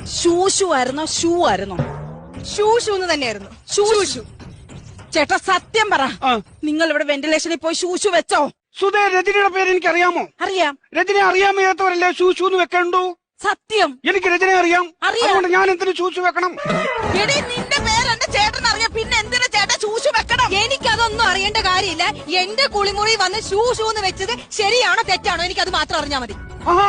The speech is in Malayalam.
ആ ഷൂ ആയിരുന്നോ ഷൂ ആയിരുന്നോ. ഷൂ ഷൂ എന്ന് തന്നെയായിരുന്നു. ഷൂ ഷൂ ചേട്ടാ സത്യം പറ. ആ. നിങ്ങൾ ഇവിടെ വെന്റിലേഷനിൽ പോയി ശൂശു വെച്ചോ? സുധേ രജനിയുടെ പേര് എനിക്ക് അറിയാമോ അറിയാം. രജനെ അറിയാൻ വയ്യാത്തവരല്ലേ ശൂശു എന്ന് വെക്കണ്ടു? സത്യം. എനിക്ക് രജനെ അറിയാം. അറിയാം. അതുകൊണ്ട് ഞാൻ എന്തിനു ശൂശു വെക്കണം? എടി നിന്റെ പേര് എന്റെ ചേട്ടൻ അറിയാം. പിന്നെ എന്തിനാ ചേട്ടൻ ശൂശു വെക്കണം? എനിക്കതൊന്നും അറിയേണ്ട കാര്യമില്ല. എന്റെ കുളിമുറി വന്ന് ഷൂ ഷൂ എന്ന് വെച്ചത് ശരിയാണോ തെറ്റാണോ എനിക്കത് മാത്രം അറിഞ്ഞാ മതി. ആഹാ.